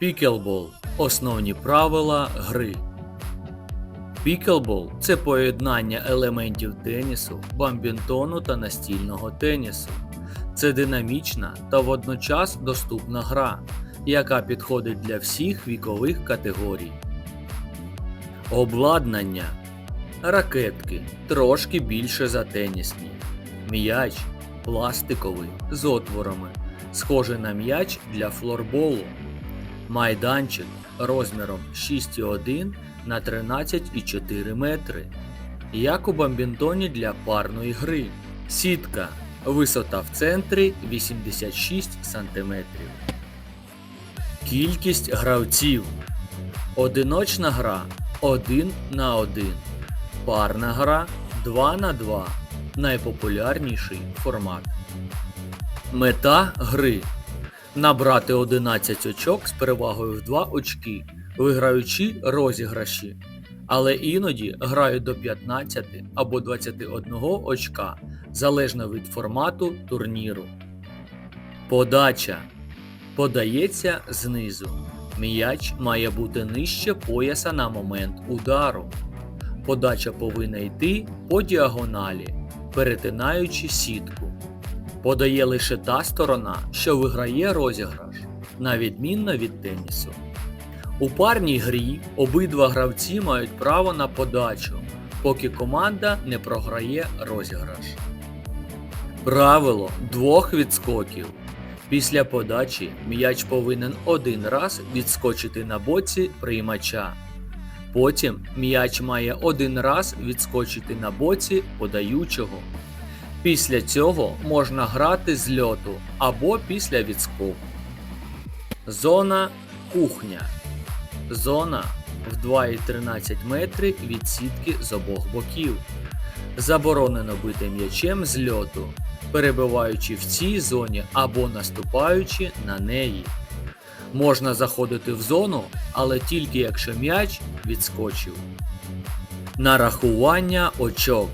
Пікелбол основні правила гри. Пікелбол це поєднання елементів тенісу, бамбінтону та настільного тенісу. Це динамічна та водночас доступна гра, яка підходить для всіх вікових категорій. Обладнання ракетки трошки більше за тенісні. М'яч пластиковий з отворами, схожий на м'яч для флорболу. Майданчик розміром 6,1 на 13,4 метри. Як у бамбінтоні для парної гри. Сітка. Висота в центрі 86 см. Кількість гравців. Одиночна гра 1 на 1. Парна гра 2 на 2. Найпопулярніший формат. Мета гри набрати 11 очок з перевагою в 2 очки, виграючи розіграші, але іноді грають до 15 або 21 очка, залежно від формату турніру. Подача подається знизу. М'яч має бути нижче пояса на момент удару. Подача повинна йти по діагоналі, перетинаючи сітку. Подає лише та сторона, що виграє розіграш, на відмінно від тенісу. У парній грі обидва гравці мають право на подачу, поки команда не програє розіграш. Правило двох відскоків. Після подачі м'яч повинен один раз відскочити на боці приймача. Потім м'яч має один раз відскочити на боці подаючого. Після цього можна грати з льоту або після відскоку. Зона кухня. Зона в 2,13 метри від сітки з обох боків. Заборонено бити м'ячем з льоту, перебиваючи в цій зоні або наступаючи на неї. Можна заходити в зону, але тільки якщо м'яч відскочив. Нарахування очок.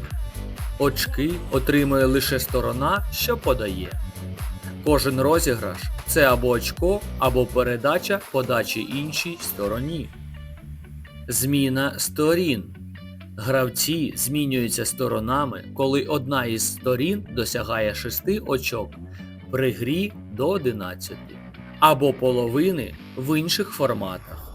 Очки отримує лише сторона, що подає. Кожен розіграш це або очко, або передача подачі іншій стороні. Зміна сторін. Гравці змінюються сторонами, коли одна із сторін досягає 6 очок при грі до 11 або половини в інших форматах.